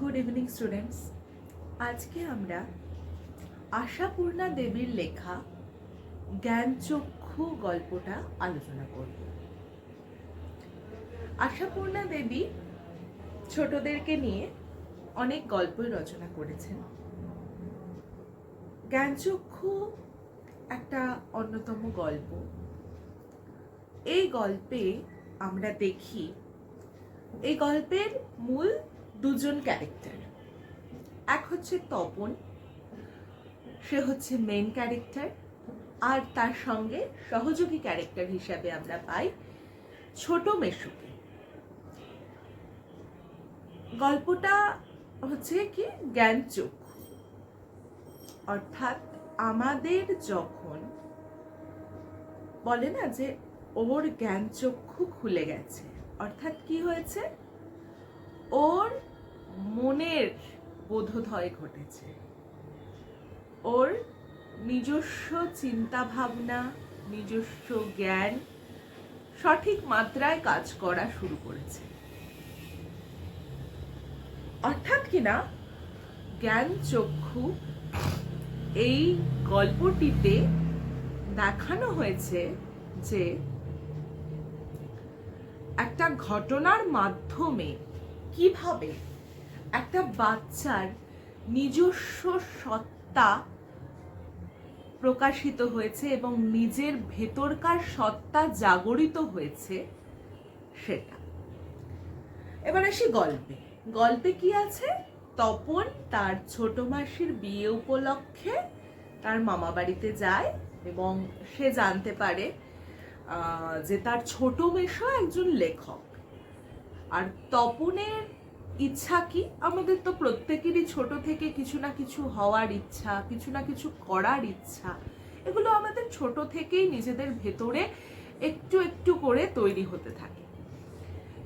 Good evening students আজকে আমরা আশাপূর্ণা দেবীর লেখা জ্ঞানচক্ষু গল্পটা আলোচনা করব। আশাপূর্ণা দেবী ছোটদেরকে নিয়ে অনেক গল্পই রচনা করেছেন। জ্ঞানচক্ষু একটা অন্যতম গল্প। এই গল্পে আমরা দেখি, এই গল্পের মূল দুজন ক্যারেক্টার। এক হচ্ছে তপন, সে হচ্ছে মেন ক্যারেক্টার, আর তার সঙ্গে সহযোগী ক্যারেক্টার হিসাবে আমরা পাই ছোট মেশুকে। গল্পটা হচ্ছে কি? জ্ঞানচক্ষু অর্থাৎ আমাদের যখন বলে না যে, ওর জ্ঞানচক্ষু খুলে গেছে। অর্থাৎ কি হয়েছে? ওর মনের বোধোদয় ঘটেছে। ওর নিজস্ব চিন্তা ভাবনা নিজস্ব জ্ঞান সঠিক মাত্রায় কাজ করা শুরু করেছে। অর্থাৎ কিনা জ্ঞান চক্ষু এই গল্পটিতে দেখানো হয়েছে যে একটা ঘটনার মাধ্যমে কীভাবে একটা বাচ্চার নিজস্ব সত্তা প্রকাশিত হয়েছে এবং নিজের ভেতরকার সত্তা জাগরিত হয়েছে সেটা? এবার আসি গল্পে। গল্পে কি আছে? তপন তার ছোট মাসির বিয়ে উপলক্ষে তার মামা বাড়িতে যায় এবং সে জানতে পারে যে তার ছোট মেশো একজন লেখক। আর তপনের ইচ্ছা কি? আমাদের তো প্রত্যেকেরই ছোট থেকে কিছু না কিছু হওয়ার ইচ্ছা, কিছু না কিছু করার ইচ্ছা। এগুলো আমাদের ছোট থেকেই নিজেদের ভেতরে একটু একটু করে তৈরি হতে থাকে।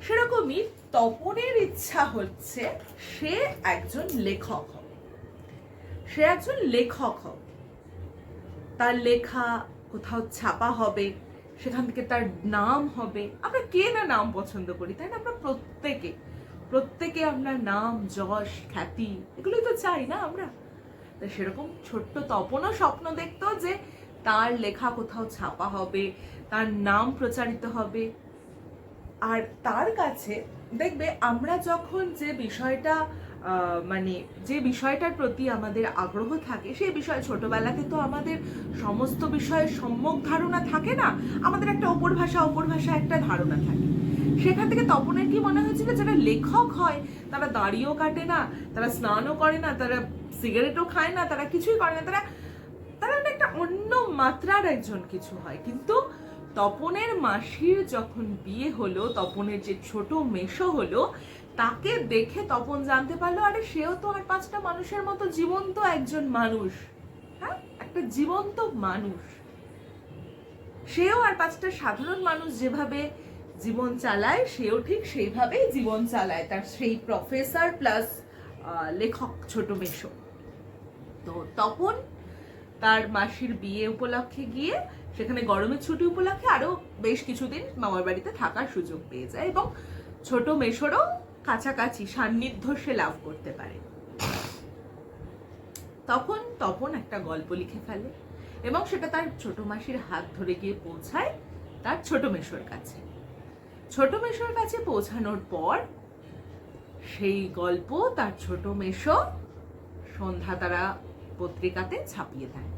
সেরকমই তপনের ইচ্ছা হচ্ছে সে একজন লেখক হবে সে একজন লেখক হবে তার লেখা কোথাও ছাপা হবে সেখান থেকে তার নাম হবে। আমরা কে না নাম পছন্দ করি, তাই না? আমরা প্রত্যেকে প্রত্যেকে আমরা নাম, যশ, খ্যাতি, এগুলোই তো চাই না আমরা? তা সেরকম ছোট্ট তপনও স্বপ্ন দেখতো যে তার লেখা কোথাও ছাপা হবে, তার নাম প্রচারিত হবে। আর তার কাছে, দেখবে আমরা যখন যে বিষয়টা মানে যে বিষয়টার প্রতি আমাদের আগ্রহ থাকে, সেই বিষয়ে ছোটবেলাতে তো আমাদের সমস্ত বিষয়ে সম্যক ধারণা থাকে না। আমাদের একটা অপর ভাষা অপর ভাষা একটা ধারণা থাকে। সেখান থেকে তপনের কি মনে হয়েছিল? যারা লেখক হয়, তারা দাড়িও কাটে না, তারা স্নানও করে না, তারা সিগারেটও খায় না, তারা কিছুই করে না, তারা তারা একটা অন্য মাত্রার একজন কিছু হয়। কিন্তু তপনের মাসির যখন বিয়ে হলো, তপনের যে ছোট মেশো হলো তাকে দেখে তপন জানতে পারল, আরে সেও তো আর পাঁচটা মানুষের মতো জীবন্ত একজন মানুষ। হ্যাঁ? একটা জীবন্ত মানুষ। সেও আর পাঁচটা সাধারণ মানুষ যেভাবে জীবন চালায়, সেও ঠিক সেইভাবেই জীবন চালায়, তার সেই প্রফেসর প্লাস লেখক ছোট মেশো তো তপন তার মাসির বিয়ে উপলক্ষে গিয়ে, সেখানে গরমের ছুটি উপলক্ষে আরও বেশ কিছুদিন মামার বাড়িতে থাকার সুযোগ পেয়ে যায় এবং ছোট মেশোরও কাছাকাছি সান্নিধ্য সে লাভ করতে পারে। তখন তপন একটা গল্প লিখে ফেলে এবং সেটা তার ছোট মাসির হাত ধরে গিয়ে পৌঁছায় তার ছোট মেশোর কাছে। ছোট মেশোর কাছে পৌঁছানোর পর সেই গল্প তার ছোট মেশো সন্ধ্যা তারা পত্রিকাতে ছাপিয়ে দেয়।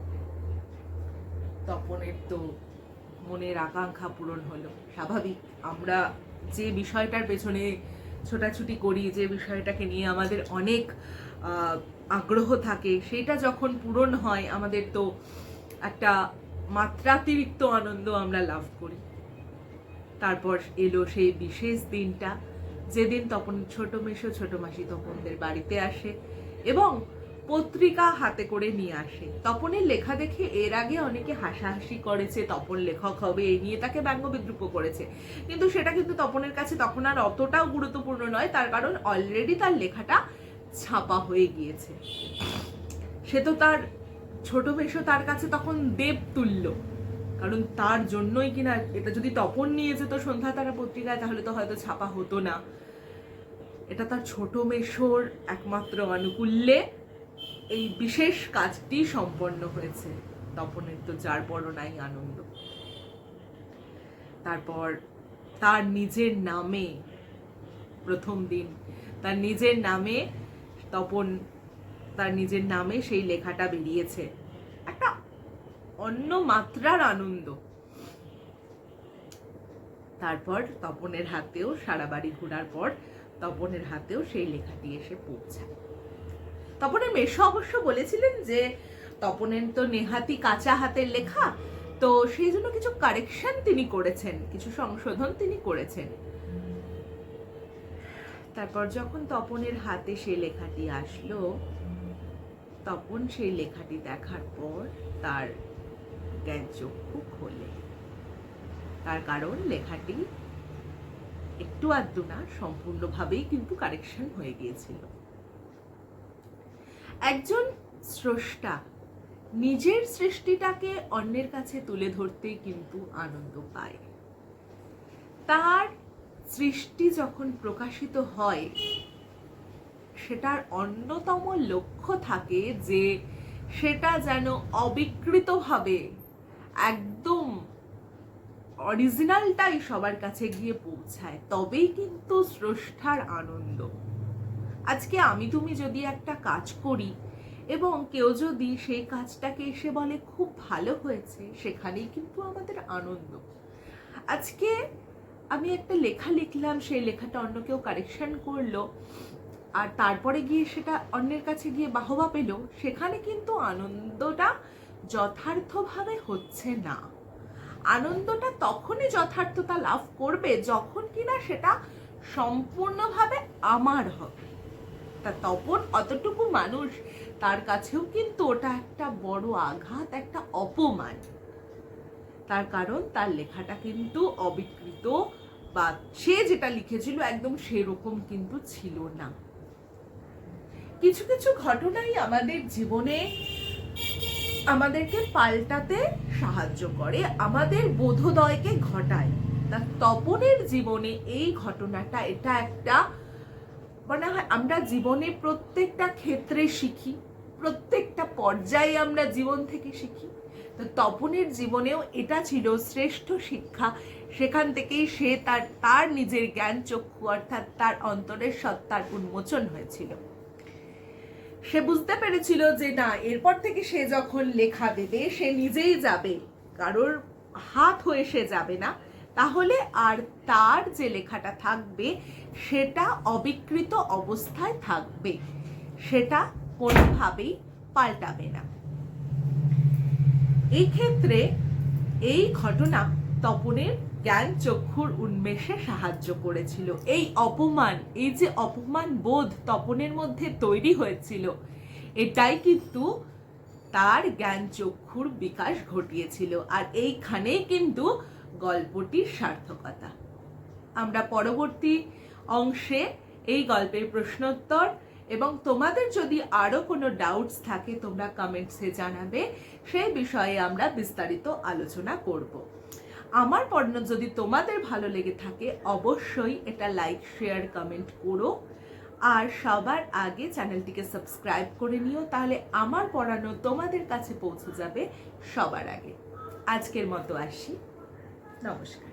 তপনের তো মনের আকাঙ্ক্ষা পূরণ হলো। স্বাভাবিক, আমরা যে বিষয়টার পেছনে ছোটাছুটি করি যে বিষয়টাকে নিয়ে আমাদের অনেক আগ্রহ থাকে, সেটা যখন পূরণ হয়, আমাদের তো একটা মাত্রাতিরিক্ত আনন্দ আমরা লাভ করি। তারপর এলো সেই বিশেষ দিনটা, যেদিন তপন, ছোট মেশো ছোট মাসি তপনদের বাড়িতে আসে এবং পত্রিকা হাতে করে নিয়ে আসে। তপনের লেখা দেখে এর আগে অনেকে হাসাহাসি করেছে, তপন লেখক হবে এই নিয়ে তাকে ব্যঙ্গ বিদ্রুপ করেছে। কিন্তু সেটা কিন্তু তপনের কাছে তখন আর অতটাও গুরুত্বপূর্ণ নয়, তার কারণ অলরেডি তার লেখাটা ছাপা হয়ে গিয়েছে। সে তো তার ছোট মেশো তার কাছে তখন দেব তুল্য। কারণ তার জন্যই কিনা এটা যদি তপন নিয়ে যেত সন্ধ্যা তারা পত্রিকায়, তাহলে তো হয়তো ছাপা হতো না। এটা তার ছোট মেশোর একমাত্র আনুকূল্যে এই বিশেষ কাজটি সম্পন্ন হয়েছে। তপনের তো যার বড় নাই আনন্দ। তারপর তার নিজের নামে প্রথম দিন, তার নিজের নামে তপন, তার নিজের নামে সেই লেখাটা বেরিয়েছে। একটা অন্য মাত্রার আনন্দ। তারপর তপনের হাতেও সারা বাড়ি ঘোরার পর তপনের হাতেও সেই লেখাটি এসে পৌঁছায়। তপনের মেশো অবশ্য বলেছিলেন যে তপনের তো নেহাতি কাঁচা হাতের লেখা, তো সেই জন্য কিছু কারেকশন তিনি করেছেন, কিছু সংশোধন তিনি করেছেন। তারপর যখন তপনের হাতে সেই লেখাটি আসলো, তপন সেই লেখাটি দেখার পর তার জ্ঞান চক্ষু খোলে। তার কারণ লেখাটি একটু আধটু না, সম্পূর্ণভাবেই কিন্তু কারেকশন হয়ে গিয়েছিল। একজন স্রষ্টা। নিজের সৃষ্টিটাকে অন্যের কাছে তুলে ধরতে কিন্তু আনন্দ পায়। তার সৃষ্টি যখন প্রকাশিত হয়, সেটার অন্যতম লক্ষ্য থাকে যে সেটা যেন অবিকৃতভাবে একদম অরিজিনালটাই সবার কাছে গিয়ে পৌঁছায়, তবেই কিন্তু স্রষ্টার আনন্দ। আজকে আমি তুমি যদি একটা কাজ করি এবং কেউ যদি সেই কাজটাকে এসে বলে, খুব ভালো হয়েছে, সেখানেই কিন্তু আমাদের আনন্দ। আজকে আমি একটা লেখা লিখলাম, সেই লেখাটা অন্য কেউ কারেকশন করল আর তারপরে গিয়ে সেটা অন্যের কাছে গিয়ে বাহবা পেল, সেখানে কিন্তু আনন্দটা যথার্থভাবে হচ্ছে না। আনন্দটা তখনই যথার্থতা লাভ করবে যখন কিনা সেটা সম্পূর্ণভাবে আমার হবে। তা তপন অতটুকু মানুষ, তার কাছেও কিন্তু ওটা একটা বড় আঘাত, একটা অপমান। তার কারণ তার লেখাটা কিন্তু অবিকৃত বা সে যেটা লিখেছিল একদম সেরকম কিন্তু ছিল না। কিছু কিছু ঘটনাই আমাদের জীবনে আমাদেরকে পাল্টাতে সাহায্য করে, আমাদের বোধোদয়কে ঘটায়। তা তপনের জীবনে এই ঘটনাটা, এটা একটা মনে হয় আমরা জীবনে প্রত্যেকটা ক্ষেত্রে শিখি, প্রত্যেকটা পর্যায়ে আমরা জীবন থেকে শিখি। তো তপনের জীবনেও এটা ছিল শ্রেষ্ঠ শিক্ষা। সেখান থেকেই সে তার তার নিজের জ্ঞান চক্ষু অর্থাৎ তার অন্তরের সত্তার উন্মোচন হয়েছিল। সে বুঝতে পেরেছিল যে না, এরপর থেকে সে যখন লেখা দেবে, সে নিজেই যাবে। কারোর হাত হয়ে সে যাবে না। তাহলে আর তার যে লেখাটা থাকবে, সেটা অবিকৃত অবস্থায় থাকবে। সেটা কোনোভাবেই পাল্টাবে না। এই ক্ষেত্রে এই ঘটনা তপনের জ্ঞান চক্ষুর উন্মেষে সাহায্য করেছিল। এই অপমান, এই যে অপমান বোধ তপনের মধ্যে তৈরি হয়েছিল, এটাই কিন্তু তার জ্ঞান চক্ষুর বিকাশ ঘটিয়েছিল। আর এইখানেই কিন্তু গল্পটির সার্থকতা। আমরা পরবর্তী অংশে এই গল্পের প্রশ্নোত্তর এবং তোমাদের যদি আরও কোনো ডাউটস থাকে, তোমরা কমেন্টসে জানাবে, সেই বিষয়ে আমরা বিস্তারিত আলোচনা করব। আমার পণ্য যদি তোমাদের ভালো লেগে থাকে, অবশ্যই এটা লাইক শেয়ার কমেন্ট করো। আর সবার আগে চ্যানেলটিকে সাবস্ক্রাইব করে নিও, তাহলে আমার পড়ানো তোমাদের কাছে পৌঁছে যাবে সবার আগে। আজকের মতো আসি। নমস্কার।